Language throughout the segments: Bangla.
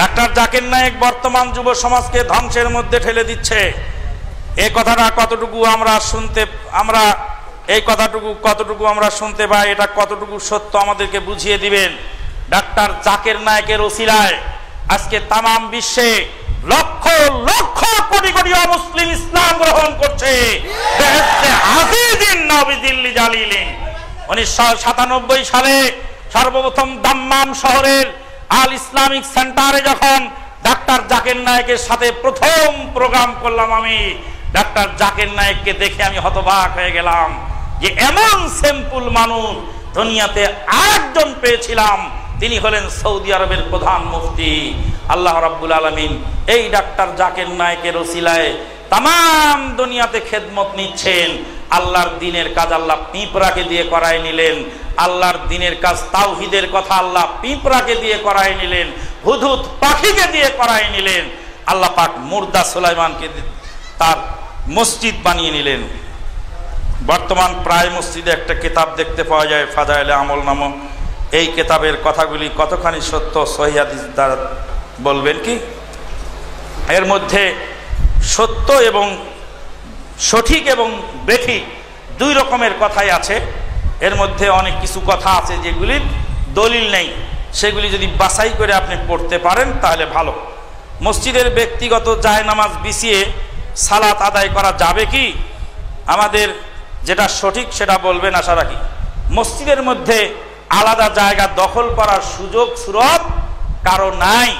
ডাক্তার জাকির নায়েক বর্তমান যুব সমাজকে ধ্বংসের মধ্যে ঠেলে দিচ্ছে। এই কথাটা কতটুকু আমরা শুনতে, আমরা এই কথাটুকু কতটুকু আমরা শুনতে পাই, এটা কতটুকু সত্য আমাদেরকে বুঝিয়ে দিবেন ডাক্তার জাকের নায়কের ওসিলায়। আজকে তামাম বিশ্বে লক্ষ লক্ষ, কোটি কোটি অমুসলিম ইসলাম গ্রহণ করছে। উনিশশো সালে সর্বপ্রথম দাম্মাম শহরের আল ইসলামিক সেন্টারে যখন ডাক্তার জাকির নায়কের সাথে প্রথম প্রোগ্রাম করলাম আমি, ডাক্তার জাকির নায়ককে দেখে আমি হতবাক হয়ে গেলাম যে এমন সিম্পল মানুষ দুনিয়াতে আরেকজন পেয়েছিলাম। তিনি হলেন সৌদি আরবের প্রধান মুফতি। আল্লাহ রাব্বুল আলমিন এই ডাক্তার জাকির নায়কের ওসিলায় তাম দুনিয়াতে খেদমত নিচ্ছেন। আল্লাহর দিনের কাজ আল্লাহ পিঁপড়াকে দিয়ে করায় নিলেন। আল্লাহর দিনের কাজ তাওহিদের কথা আল্লাহ পিঁপড়াকে দিয়ে করায় নিলেন। হুদুদ পাখিকে দিয়ে করায় নিলেন। আল্লাহ পাক মুর্দা সুলাইমানকে তার মসজিদ বানিয়ে নিলেন। বর্তমান প্রায় মসজিদে একটা কিতাব দেখতে পাওয়া যায় ফাজাইলে আমল নামক। এই কেতাবের কথাগুলি কতখানি সত্য সহিয়াদিস দ্বারা বলবেন কি? এর মধ্যে সত্য এবং সঠিক এবং বেঠিক দুই রকমের কথাই আছে। এর মধ্যে অনেক কিছু কথা আছে যেগুলির দলিল নেই। সেগুলি যদি বাছাই করে আপনি পড়তে পারেন, তাহলে ভালো। মসজিদের ব্যক্তিগত জায় নামাজ বিছিয়ে সালাত আদায় করা যাবে কি? আমাদের যেটা সঠিক সেটা বলবেন আশা রাখি। মসজিদের মধ্যে আলাদা জায়গা দখল করার সুযোগ সুরত কারও নাই।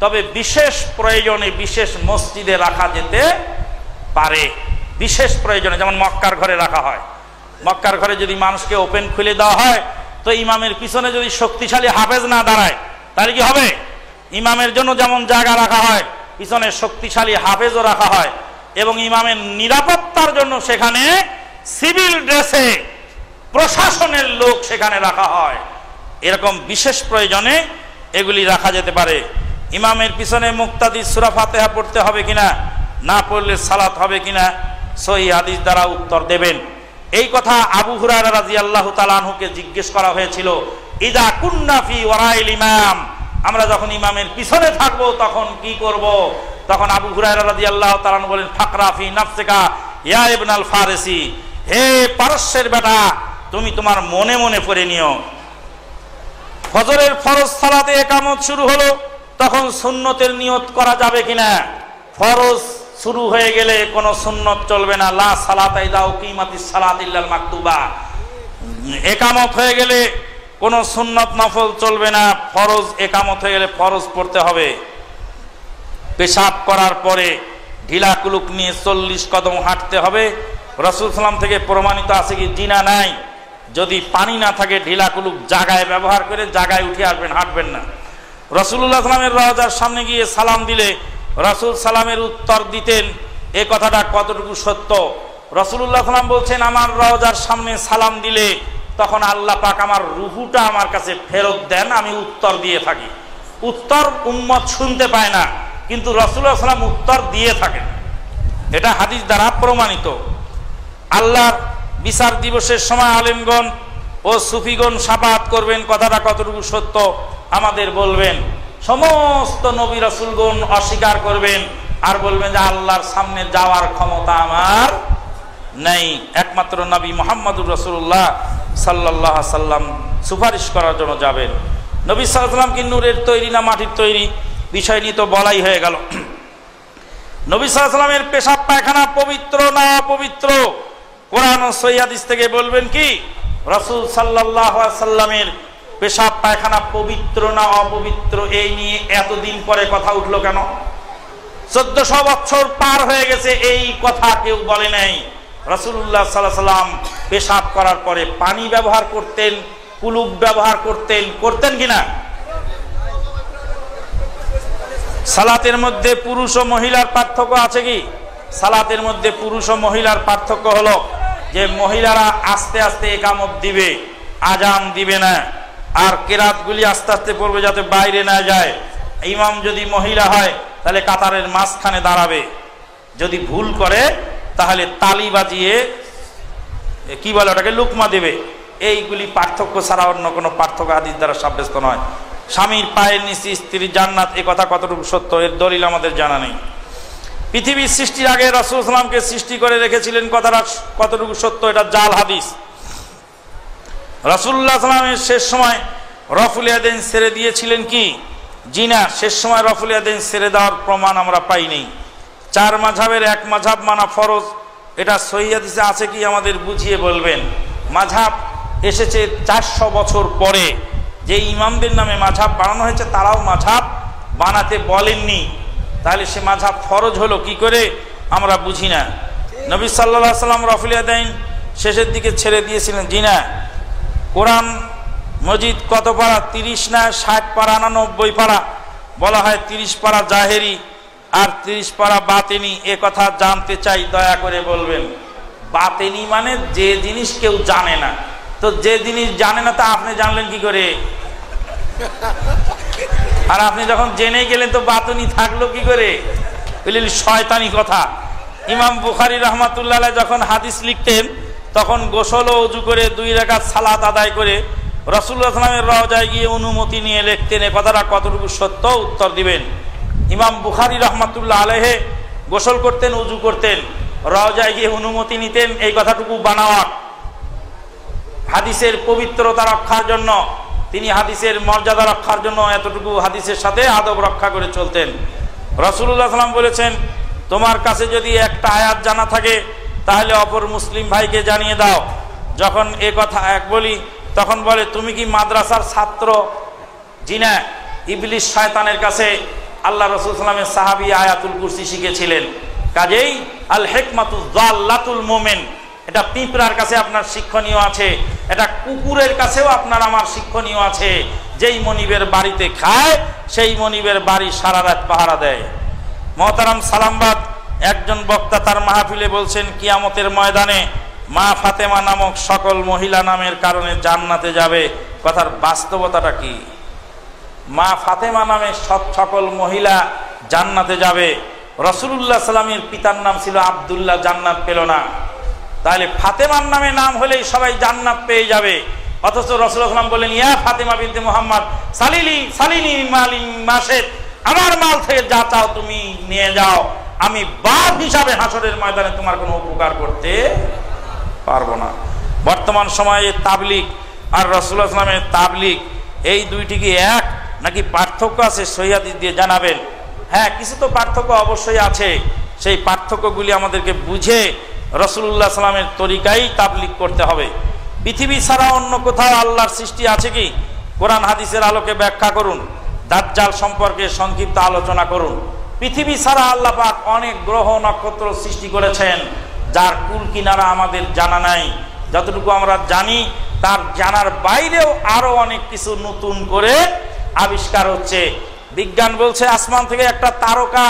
তবে বিশেষ প্রয়োজনে বিশেষ মসজিদে রাখা যেতে পারে। বিশেষ প্রয়োজনে, যেমন মক্কার ঘরে রাখা হয়। মক্কার ঘরে যদি মানুষকে ওপেন খুলে দেওয়া হয়, তো ইমামের পিছনে যদি শক্তিশালী হাফেজ না দাঁড়ায়, তাহলে কি হবে? ইমামের জন্য যেমন জায়গা রাখা হয়, পিছনে শক্তিশালী হাফেজও রাখা হয়, এবং ইমামের নিরাপত্তার জন্য সেখানে সিভিল ড্রেসে প্রশাসনের লোক সেখানে রাখা হয়। এরকম বিশেষ প্রয়োজনে এগুলি রাখা যেতে পারে। ইমামের পিছনে মুক্তাদি সুরা ফাতেহা পড়তে হবে কিনা? না পড়লে সালাত হবে কিনা? সহি হাদিস দ্বারা উত্তর দেবেন। এই কথা আবু হুরায়রা রাদিয়াল্লাহু তাআলা আনহুকে জিজ্ঞেস করা হয়েছিল, ইদা কুন্না ফি ওয়ারাইল ইমাম? আমরা যখন ইমামের পিছনে থাকব, তখন কি করব? তখন আবু হুরায়রা রাদিয়াল্লাহু তাআলা বলেন, ফাকরা ফি নাফসিকা ইয়া ইবনাল ফারিসি। হে পারস্যের বেটা, তুমি তোমার মনে মনে পড়ে নিও। ফজরের ফরজ সালাতে একামত শুরু হলো, তখন সুন্নতের নিয়ত করা যাবে কিনা? ফরজ শুরু হয়ে গেলে কোনো সুন্নত চলবে না। লা সালাতাই দাও কিমাতি সালাত ইল্লাল মাকতুবা। একামত হয়ে গেলে কোনো সুন্নত নফল চলবে না। ফরজ একামত হয়ে গেলে ফরজ পড়তে হবে। পেশাব করার পরে ঢিলা কুলুক নিয়ে চল্লিশ কদম হাঁটতে হবে। রসুল সালাম থেকে প্রমাণিত আছে কি জিনা নাই। যদি পানি না থাকে ঢিলা কুলুক জাগায় ব্যবহার করে জাগায় উঠে আসবেন, হাঁটবেন না। রসুল্লাহ সালামের রওজার সামনে গিয়ে সালাম দিলে রসুল সালামের উত্তর দিতেন, এ কথাটা কতটুকু সত্য? রসুল্লাহ সালাম বলছেন, আমার রওজার সামনে সালাম দিলে তখন আল্লাহ পাক আমার রুহুটা আমার কাছে ফেরত দেন, আমি উত্তর দিয়ে থাকি। উত্তর উম্মত শুনতে পায় না, কিন্তু রসুল্লাহ সাল্লাম উত্তর দিয়ে থাকেন। এটা হাদিস দ্বারা প্রমাণিত। আল্লাহর বিচার দিবসের সময় আলেমগণ ও সুফিগণ সাপাত করবেন, কথাটা কতটুকু সত্য? আমাদের বলবেন সমস্ত নবী রসুলগণ অস্বীকার করবেন আর বলবেন যে আল্লাহর সামনে যাওয়ার ক্ষমতা আমার নেই। একমাত্র নবী মোহাম্মদুর রসুল্লাহ সাল্লাহ সাল্লাম সুপারিশ করার জন্য যাবেন। নবী সাল্লাম কি নূরের তৈরি না মাটির তৈরি? বিষয় নিয়ে তো বলাই হয়ে গেল। নবী সাল্লামের পেশাব পায়খানা পবিত্র না অপবিত্র? কোরআন সৈয়াদিস থেকে বলবেন কি? রসুল সাল্লাহ সাল্লামের পেশাব, পায়খানা, পবিত্র না অপবিত্র, এই নিয়ে এতদিন পরে কথা উঠল কেন? চোদ্দশো বছর পার হয়ে গেছে, এই কথা কেউ বলে নাই। রসুল্লাহ সাল্লাহ সাল্লাম পেশাব করার পরে পানি ব্যবহার করতেন, কুলুপ ব্যবহার করতেন করতেন কিনা? সালাতের মধ্যে পুরুষ ও মহিলার পার্থক্য আছে কি? সালাতের মধ্যে পুরুষ ও মহিলার পার্থক্য হলো যে মহিলারা আস্তে আস্তে একামত দিবে, আজান দিবে না। আর কেরাতগুলি আস্তে আস্তে পড়বে যাতে বাইরে না যায়। ইমাম যদি মহিলা হয়, তাহলে কাতারের মাঝখানে দাঁড়াবে। যদি ভুল করে, তাহলে তালি বাজিয়ে কি বলে ওটাকে, লুকমা দেবে। এইগুলি পার্থক্য ছাড়া অন্য কোনো পার্থক্য আদির দ্বারা সাব্যস্ত নয়। স্বামীর পায়ের নিচে, স্ত্রীর জান্নাত, এ কথা কতটুকু সত্য, এর দলিল আমাদের জানা নেই। পৃথিবীর সৃষ্টির আগে রাসুল সালামকে সৃষ্টি করে রেখেছিলেন কথাটা কতটুকু সত্য, এটা জাল হাদিস। রাসুল্লাহ সালামের শেষ সময় রফুল ইয়াদেন ছেড়ে দিয়েছিলেন কি? জিনা শেষ সময় রফুল ইয়াদেন ছেড়ে দেওয়ার প্রমাণ আমরা পাইনি চার মাঝাবের এক মাঝাব মানা ফরজ। এটা সহিদিসে আছে কি আমাদের বুঝিয়ে বলবেন। মাঝাব এসেছে চারশো বছর পরে। যে ইমামদের নামে মাঝাব বানানো হয়েছে, তারাও মাঝাব বানাতে বলেননি। তাহলে সে মাঝাব ফরজ হলো কি করে? আমরা বুঝি না। নবী সাল্লাহ সাল্লাম রফুলিয়া দেন শেষের দিকে ছেড়ে দিয়েছিলেন। জিনা কোরআন মজিদ কত পারা? তিরিশ না ষাট পারা, না নব্বই পারা? বলা হয় তিরিশ পারা জাহেরি আর তিরিশ পারা বাতেনি। এ কথা জানতে চাই, দয়া করে বলবেন। বাতেনি মানে যে জিনিস কেউ জানে না। তো যে জিনিস জানে না, তা আপনি জানলেন কি করে? আর আপনি যখন জেনে গেলেন, তো বাতনি থাকল কি করে? শয়তানি কথা। ইমাম বুখারি রহমাতুল্লাহ যখন হাদিস লিখতেন তখন গোসল উজু করে দুই রেখা সালাত আদায় করে রসুল্লাহ রওজায় গিয়ে অনুমতি নিয়ে লিখতেন, এ কথাটা কতটুকু সত্য? উত্তর দিবেন। ইমাম বুখারি রহমাতুল্লাহ আলহে গোসল করতেন, উজু করতেন, রওজায় গিয়ে অনুমতি নিতেন, এই কথাটুকু বানাওয়ার হাদিসের পবিত্রতা রক্ষার জন্য, তিনি হাদিসের মর্যাদা রক্ষার জন্য এতটুকু হাদিসের সাথে আদব রক্ষা করে চলতেন। রসুল্লাহ সাল্লাম বলেছেন, তোমার কাছে যদি একটা আয়াত জানা থাকে তাহলে অপর মুসলিম ভাইকে জানিয়ে দাও। যখন এ কথা এক বলি, তখন বলে, তুমি কি মাদ্রাসার ছাত্র? জিনা ইবলিশ শয়তানের কাছে আল্লাহ রসুল সাল্লামের সাহাবি আয়াতুল কুরসি শিখেছিলেন। কাজেই আল হেকমাতুল মোমেন, এটা পিঁপড়ার কাছে আপনার শিক্ষণীয় আছে, এটা কুকুরের কাছেও আপনার আমার শিক্ষণীয় আছে। যেই মনিবের বাড়িতে খায়, সেই মনিবের বাড়ি সারা রাত পাহারা দেয়। মহতারাম সালামবাদ একজন বক্তা তার মাহফিলে বলছেন, কিয়ামতের ময়দানে মা ফাতেমা নামক সকল মহিলা নামের কারণে জান্নাতে যাবে। কথার বাস্তবতাটা কি? মা ফাতেমা নামে সব সকল মহিলা জান্নাতে যাবে। রসুল্লাহ সাল্লামের পিতার নাম ছিল আবদুল্লাহ, জান্নাত পেল না। তাহলে ফাতেমার নামে নাম হলেই সবাই জান্নাত পেয়ে যাবে। অথচ রসুলাম বললেন, ইয়া ফাতেমা বিনতে মোহাম্মদ, সালিলি সালিনি মালিন মাসেদ, আমার মাল থেকে যা চাও তুমি নিয়ে যাও। আমি বাপ হিসাবে হাসরের ময়দানে তোমার কোনো উপকার করতে পারব না। বর্তমান সময়ে তাবলিক আর রসুল্লাহ ইসলামের তাবলিক এই দুইটি কি এক? নাকি পার্থক্য আছে? সহিয়াদি দিয়ে জানাবেন। হ্যাঁ কিছু তো পার্থক্য অবশ্যই আছে। সেই পার্থক্যগুলি আমাদেরকে বুঝে রসুল্লাহ সাল্লামের তরিকাই তাবলিক করতে হবে। পৃথিবী ছাড়া অন্য কোথাও আল্লাহর সৃষ্টি আছে কি? কোরআন হাদিসের আলোকে ব্যাখ্যা করুন। দাজ্জাল সম্পর্কে সংক্ষিপ্ত আলোচনা করুন। পৃথিবী ছাড়া আল্লাহ পাক অনেক গ্রহ নক্ষত্র সৃষ্টি করেছেন, যার কুল কিনারা আমাদের জানা নাই। যতটুকু আমরা জানি, তার জানার বাইরেও আরও অনেক কিছু নতুন করে আবিষ্কার হচ্ছে। বিজ্ঞান বলছে আসমান থেকে একটা তারকা,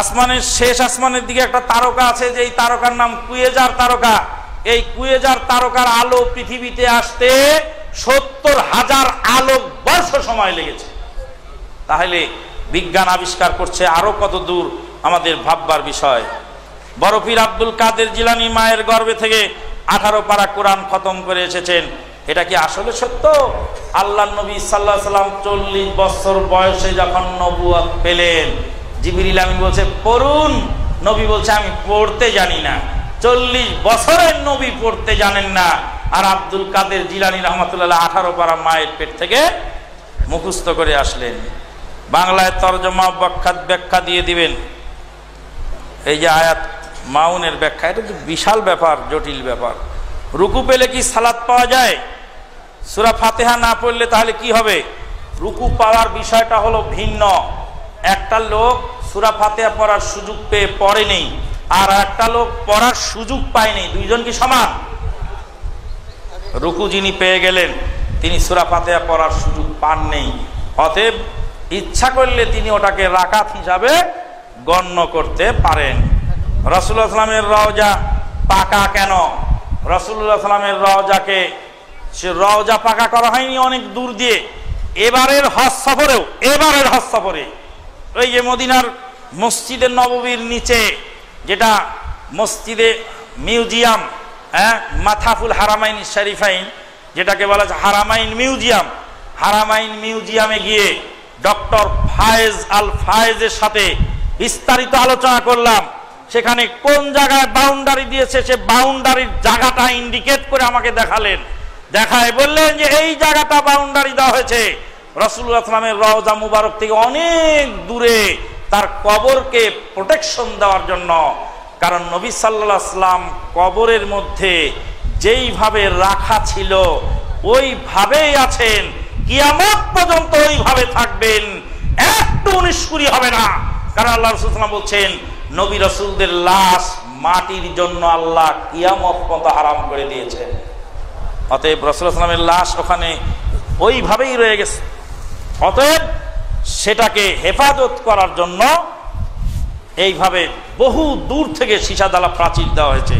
আসমানের শেষ আসমানের দিকে একটা তারকা আছে যে এই তারকার নাম কুয়েজার তারকা। এই কুয়েজার তারকার আলো পৃথিবীতে আসতে সত্তর হাজার আলোক বর্ষ সময় লেগেছে। তাহলে বিজ্ঞান আবিষ্কার করছে আরও কত দূর আমাদের ভাববার বিষয়। বরফির আব্দুল কাদের জিলানি মায়ের গর্ভে থেকে আঠারো পারা কোরআন খতম করে এসেছেন। এটা কি আসলে সত্য? আল্লাহ নবী সাল্লাহ সাল্লাম চল্লিশ বছর বয়সে যখন নবুয়াত পেলেন, জিবিরিল আমি বলছে, পড়ুন। নবী বলছে, আমি পড়তে জানি না। চল্লিশ বছরের নবী পড়তে জানেন না। আর আব্দুল কাদের জিলানি রহমতুল্লাহ আঠারো পারা মায়ের পেট থেকে মুখস্থ করে আসলেন। বাংলায় তর্জমা ব্যাখ্যা ব্যাখ্যা দিয়ে দিবেন। এই যে আয়াত মাউনের ব্যাখ্যা, এটা তো বিশাল ব্যাপার, জটিল ব্যাপার। রুকু পেলে কি সালাদ পাওয়া যায়? সুরা ফাতেহা না পড়লে তাহলে কি হবে? রুকু পাওয়ার বিষয়টা হলো ভিন্ন। একটা লোক সুরা ফাতেহা পড়ার সুযোগ পেয়ে পড়ে নেই, আর একটা লোক পড়ার সুযোগ পায়নি দুইজন কি সমান? রুকু যিনি পেয়ে গেলেন, তিনি সুরা ফাতেহা পড়ার সুযোগ পান নেই। অতএব ইচ্ছা করলে তিনি ওটাকে রাকাত হিসাবে গণ্য করতে পারেন। রসুল্লাহ সাল্লামের রওজা পাকা কেন? রসুল্লাহ সাল্লামের রওজাকে সে রওজা পাকা করা হয়নি অনেক দূর দিয়ে। এবারের হজ সফরেও, এবারের হজ সফরে। ওই যে মদিনার মসজিদের নববীর নিচে যেটা মসজিদে মিউজিয়াম হ্যাঁ মাথাফুল হারামাইন শরীফাইন, যেটাকে বলা হচ্ছে হারামাইন মিউজিয়াম। হারামাইন মিউজিয়ামে গিয়ে ডক্টর ফায়েজ আল ফায়েজের সাথে বিস্তারিত আলোচনা করলাম। সেখানে কোন জায়গায় বাউন্ডারি দিয়েছে, সে বাউন্ডারির জায়গাটা ইন্ডিকেট করে আমাকে দেখালেন। দেখায় বললেন যে এই জায়গাটা বাউন্ডারি দেওয়া হয়েছে। রসুল আসলামের রওজা মুবারক থেকে অনেক দূরে তার কবরকে প্রোটেকশন দেওয়ার জন্য। কারণ নবী সাল্লাহ আসলাম কবরের মধ্যে যেইভাবে রাখা ছিল, ওইভাবেই আছেন। কিয়ামত পর্যন্ত ওইভাবে থাকবেন, একটু নিষ্কুরি হবে না। কারণ আল্লাহ রসুলাম বলছেন, নবী রসুলদের লাশ মাটির জন্য আল্লাহ কিয়ামত পর্যন্ত হারাম করে দিয়েছেন। অতএব রসুলামের লাশ ওখানে ওইভাবেই রয়ে গেছে। অতএব সেটাকে হেফাজত করার জন্য এইভাবে বহু দূর থেকে সীসাদালা প্রাচীর দেওয়া হয়েছে।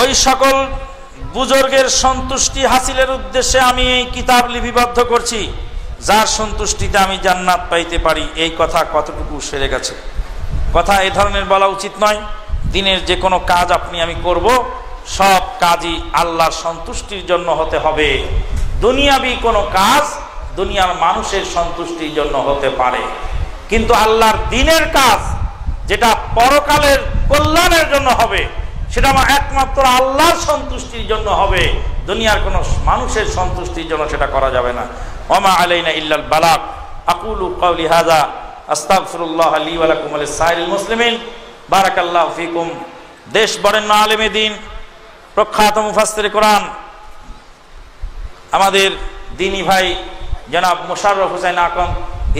ওই সকল বুজুর্গের সন্তুষ্টি হাসিলের উদ্দেশ্যে আমি এই কিতাব লিপিবদ্ধ করছি। যার সন্তুষ্টিতে আমি জান্নাত পাইতে পারি, এই কথা কতটুকু সেরে গেছে? কথা এ ধরনের বলা উচিত নয়। দিনের যে কোনো কাজ আপনি আমি করব, সব কাজই আল্লাহর সন্তুষ্টির জন্য হতে হবে। দুনিয়াবি কোনো কাজ দুনিয়ার মানুষের সন্তুষ্টির জন্য হতে পারে। কিন্তু আল্লাহর দিনের কাজ যেটা পরকালের কল্যাণের জন্য হবে সেটা আমার একমাত্র আল্লাহর সন্তুষ্টির জন্য হবে। দুনিয়ার কোনো মানুষের সন্তুষ্টির জন্য সেটা করা যাবে না। ওমা আলাইনা ইল্লাল বালাক আকুলু কাউলি হাজা আস্তাগফিরুল্লাহ লি ওয়া লাকুম ওয়া লিসাইরিল মুসলিমিন। বারাকাল্লাহু ফিকুম। দেশ বরেণ্য আলেমে দিন। প্রখ্যাত মুফাসসির কোরআন। আমাদের দিনী ভাই জনাব মোশাররফ হোসেন আকন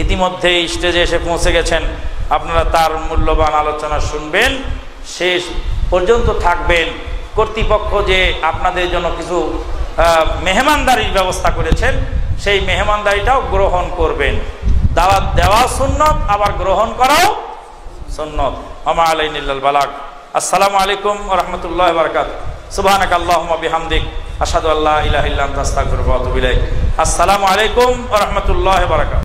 ইতিমধ্যে স্টেজে এসে পৌঁছে গেছেন। আপনারা তার মূল্যবান আলোচনা শুনবেন। শেষ পর্যন্ত থাকবেন। কর্তৃপক্ষ যে আপনাদের জন্য কিছু মেহমানদারির ব্যবস্থা করেছেন, সেই মেহমানদারিটাও গ্রহণ করবেন। দাওয়াত দেওয়া সুন্নত, আবার গ্রহণ করাও সুন্নত। আমা আলাইনিল্লাল বালাক আসসালামু আলাইকুম রহমতুল্লাহ বারকাত সুবহানাক আল্লাহুম্মা বিহামদিক। আশহাদু আল্লা ইলাহা ইল্লা আনতা, আস্তাগফিরুকা ওয়া আতুবু ইলাইক। আসসালামু আলাইকুম রাহমাতুল্লাহি ওয়া বারাকাতুহু।